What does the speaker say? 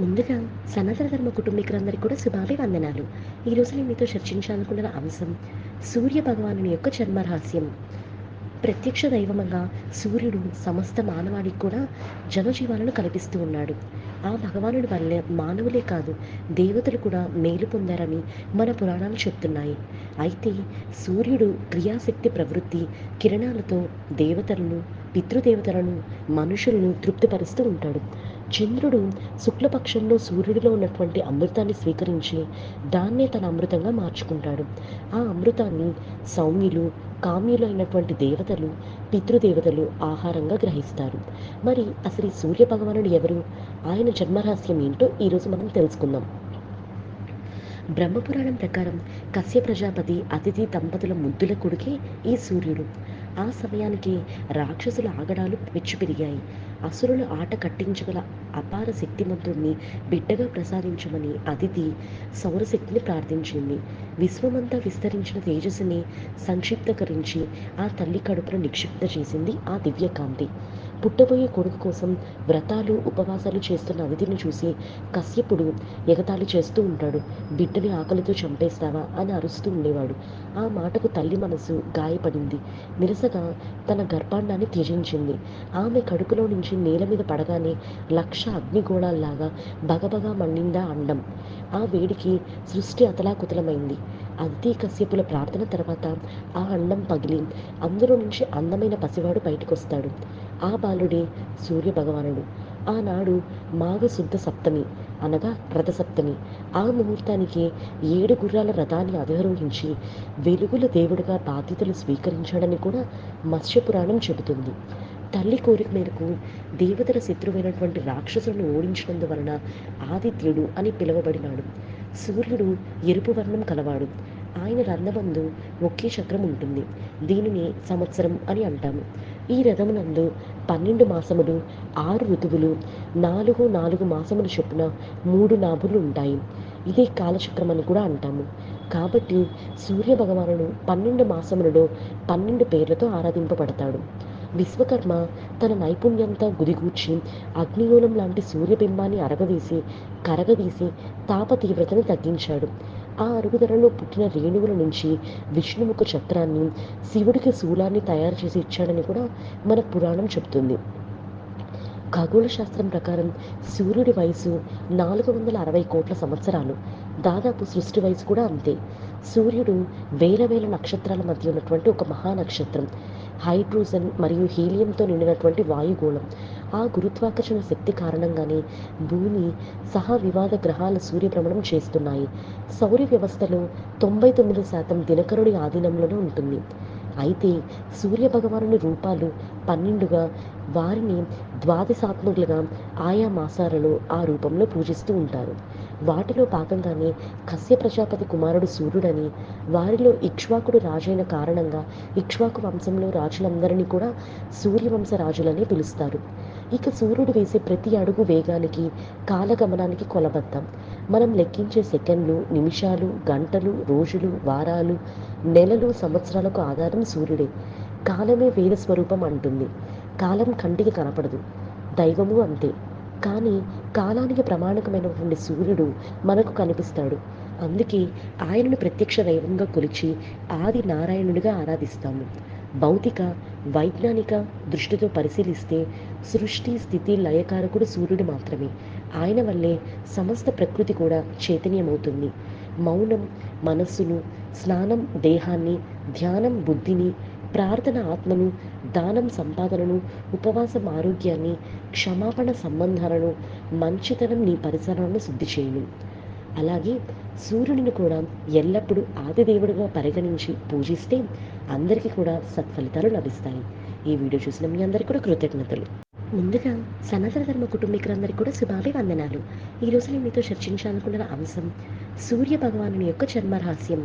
ముందుగా సనాతన ధర్మ కుటుంబీకులందరికీ కూడా శుభాభివందనాలు. ఈరోజు నేను మీతో చర్చించాలనుకున్న అంశం సూర్య భగవానుని యొక్క జన్మరహస్యం ప్రత్యక్ష దైవమంగా సూర్యుడు సమస్త మానవాళికి కూడా జనజీవాలను కల్పిస్తూ ఉన్నాడు. ఆ భగవానుడి వల్లే మానవులే కాదు దేవతలు కూడా మేలు పొందారని మన పురాణాలు చెప్తున్నాయి. అయితే సూర్యుడు క్రియాశక్తి ప్రవృత్తి కిరణాలతో దేవతలను పితృదేవతలను మనుషులను తృప్తిపరుస్తూ ఉంటాడు. చంద్రుడు శుక్లపక్షంలో సూర్యుడిలో ఉన్నటువంటి అమృతాన్ని స్వీకరించి దాన్నే తన అమృతంగా మార్చుకుంటాడు. ఆ అమృతాన్ని సౌమ్యులు కామ్యులు అయినటువంటి దేవతలు పితృదేవతలు ఆహారంగా గ్రహిస్తారు. మరి అసలు సూర్య భగవానుడు ఎవరు? ఆయన జన్మరహస్యం ఏంటో ఈరోజు మనం తెలుసుకుందాం. బ్రహ్మపురాణం ప్రకారం కశ్య ప్రజాపతి అతిథి దంపతుల ముద్దుల కొడుకే ఈ సూర్యుడు. ఆ సమయానికి రాక్షసుల ఆగడాలు పెరిగాయి అసురుల ఆట కట్టించగల అపార శక్తిమంతుడిని బిడ్డగా ప్రసాదించమని అతిథి సౌరశక్తిని ప్రార్థించింది. విశ్వమంతా విస్తరించిన తేజస్సుని సంక్షిప్తకరించి ఆ తల్లి కడుపును నిక్షిప్త చేసింది ఆ దివ్యకాంతి. పుట్టబోయే కొడుకు కోసం వ్రతాలు ఉపవాసాలు చేస్తున్న అవిధిని చూసి కశ్యపుడు ఎగతాళి చేస్తూ ఉంటాడు. బిడ్డని ఆకలితో చంపేస్తావా అని అరుస్తూ ఉండేవాడు. ఆ మాటకు తల్లి మనసు గాయపడింది. నిరసగా తన గర్భాండాన్ని త్యజించింది. ఆమె కడుపులో నుంచి నేల మీద పడగానే లక్ష అగ్నిగోళాల్లాగా బగబగా మండిందా అండం. ఆ వేడికి సృష్టి అతలాకుతలమైంది. అంతే కశ్యపుల ప్రార్థన తర్వాత ఆ అన్నం పగిలి అందులో నుంచి అందమైన పసివాడు బయటకొస్తాడు. ఆ బాలుడే సూర్య భగవానుడు ఆనాడు మాఘశుద్ధ సప్తమి అనగా రథసప్తమి. ఆ ముహూర్తానికి ఏడు గుర్రాల రథాన్ని అధిరోహించి వెలుగుల దేవుడిగా బాధ్యతలు స్వీకరించాడని కూడా మత్స్యపురాణం చెబుతుంది. తల్లి కోరిక మేరకు దేవతల శత్రువైనటువంటి రాక్షసులను ఓడించినందువలన ఆదిత్యుడు అని పిలువబడినాడు. సూర్యుడు ఎరుపు వర్ణం కలవాడు. ఆయన రథమందు ఒకే చక్రం ఉంటుంది. దీనిని సంవత్సరం అని అంటాము. ఈ రథమునందు పన్నెండు మాసములు ఆరు ఋతువులు నాలుగు నాలుగు మాసములు చొప్పున మూడు నాభులు ఉంటాయి. ఇదే కాలచక్రం అని కూడా అంటాము. కాబట్టి సూర్య భగవానుడు పన్నెండు మాసములలో పన్నెండు పేర్లతో ఆరాధింపబడతాడు. విశ్వకర్మ తన నైపుణ్యంతో గుదిగూర్చి అగ్నియోలం లాంటి సూర్యబింబాన్ని అరగదీసి కరగదీసి తాప తీవ్రతను తగ్గించాడు. ఆ అరుగుదలలో పుట్టిన రేణువుల నుంచి విష్ణుముఖ చక్రాన్ని శివుడికి శూలాన్ని తయారు చేసి ఇచ్చాడని కూడా మన పురాణం చెబుతుంది. ఖగోళ శాస్త్రం ప్రకారం సూర్యుడి వయసు నాలుగు వందల అరవై కోట్ల సంవత్సరాలు. దాదాపు సృష్టి వయసు కూడా అంతే. సూర్యుడు వేల వేల నక్షత్రాల మధ్య ఉన్నటువంటి ఒక మహానక్షత్రం. హైడ్రోజన్ మరియు హీలియంతో నిండినటువంటి వాయుగోళం. ఆ గురుత్వాకర్షణ శక్తి కారణంగానే భూమి సహా వివాద గ్రహాల సూర్యభ్రమణం చేస్తున్నాయి. సౌర వ్యవస్థలో తొంభై తొమ్మిది శాతం దినకరుడి ఆధీనంలోనే ఉంటుంది. అయితే సూర్య భగవానుని రూపాలు పన్నెండుగా వారిని ద్వాదశాత్మకులుగా ఆయా మాసాలలో ఆ రూపంలో పూజిస్తూ ఉంటారు. వాటిలో భాగంగానే కశ్య ప్రజాపతి కుమారుడు సూర్యుడని వారిలో ఇక్ష్వాకుడు రాజైన కారణంగా ఇక్ష్వాకు వంశంలో రాజులందరినీ కూడా సూర్యవంశ రాజులనే పిలుస్తారు. ఇక సూర్యుడు వేసే ప్రతి అడుగు వేగానికి కాలగమనానికి కొలబద్దాం మనం లెక్కించే సెకండ్లు నిమిషాలు గంటలు రోజులు వారాలు నెలలు సంవత్సరాలకు ఆధారం సూర్యుడే. కాలమే వేద స్వరూపం అంటుంది. కాలం కంటికి కనపడదు. దైవము అంతే. కానీ కాలానికి ప్రమాణకమైనటువంటి సూర్యుడు మనకు కనిపిస్తాడు. అందుకే ఆయనను ప్రత్యక్ష దైవంగా కొలిచి ఆది నారాయణుడిగా ఆరాధిస్తాము. భౌతిక వైజ్ఞానిక దృష్టితో పరిశీలిస్తే సృష్టి స్థితి లయకారకుడు సూర్యుడు మాత్రమే. ఆయన వల్లే సమస్త ప్రకృతి కూడా చైతన్యమవుతుంది. మౌనం మనస్సును స్నానం దేహాన్ని ధ్యానం బుద్ధిని ప్రార్థన ఆత్మను దానం సంపాదనను ఉపవాసం ఆరోగ్యాన్ని క్షమాపణ సంబంధాలను మంచితనం నీ పరిసరాలను శుద్ధి చేయను. అలాగే సూర్యుడిని కూడా ఎల్లప్పుడూ ఆదిదేవుడిగా పరిగణించి పూజిస్తే అందరికీ కూడా సత్ఫలితాలు లభిస్తాయి. ఈ వీడియో చూసిన మీ అందరికీ కూడా కృతజ్ఞతలు. ముందుగా సనాతన ధర్మ కుటుంబీకులందరికీ కూడా శుభాభివందనాలు. ఈరోజు నేను మీతో చర్చించాలనుకున్న అంశం సూర్య భగవానుని యొక్క జన్మరహస్యం